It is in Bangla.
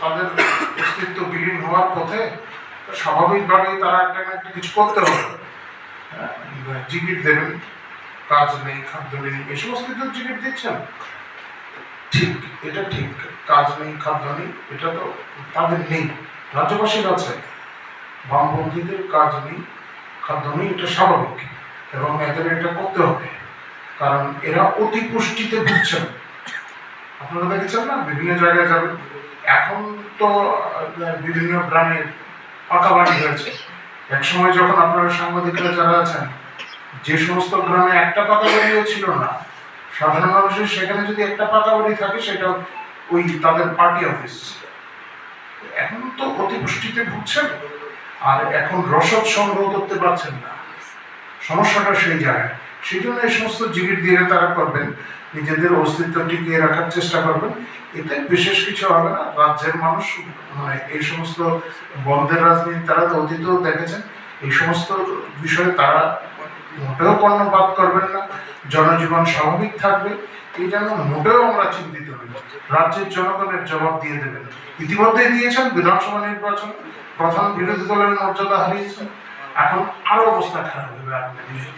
তাদের অস্তিত্ব বিলীন হওয়ার পথে স্বাভাবিকভাবেই তারা একটা না একটা কিছু করতে হবে। আহ, জিকির দেবেন কাজ নেই খাদ্য নেই এই সমস্ত কিছু জিকির দিচ্ছেন। ঠিক এটা ঠিক কাজ নেই খাদ্য নেই এটা তো তাদের নেই রাজ্যবাসীর আছে। বামপন্থীদের কাজ নেই খাদ্য নেই এটা স্বাভাবিক এবং এদের এটা করতে হবে কারণ এরা অতি পুষ্টিতে ভুগছেন। আপনারা দেখেছেন না বিভিন্ন জায়গায় যাবেন এখন তো বিভিন্ন গ্রামে পাকা বাড়ি হয়েছে। এক সময় যখন আপনারা সাংবাদিকরা যারা আছেন, যে সমস্ত গ্রামে একটা পাকা বাড়িও ছিল না, সাধারণ মানুষের সেখানে যদি একটা পাকা বাড়ি থাকে, সেটা ওই তাদের পার্টি অফিস। এখন তো অতিপুষ্টিতে ভুগছেন, আর এখন রসদ সংগ্রহ করতে পারছেন না। সমস্যাটা সেই জায়গায়। সেই জন্য এই সমস্ত জিগির দিয়ে তারা করবেন। নিজেদের অস্তিত্ব টিকিয়ে রাখার চেষ্টা করবেন। এতে বিশেষ কিছু হবে না। রাজ্যের মানুষ মানে এই সমস্ত বন্ধের রাজনীতি, তারা তো অতীতেও দেখেছেন, এই সমস্ত বিষয়ে তারা মোটেও কর্ণপাত করবেন না। জনজীবন স্বাভাবিক থাকবে। এই জন্য মোটেও আমরা চিন্তিত নই। রাজ্যের জনগণের জবাব দিয়ে দেবেন। ইতিমধ্যেই দিয়েছেন বিধানসভা নির্বাচন। প্রধান বিরোধী দলের মর্যাদা হারিয়েছেন। এখন আরও অবস্থা খারাপ হবে দিনে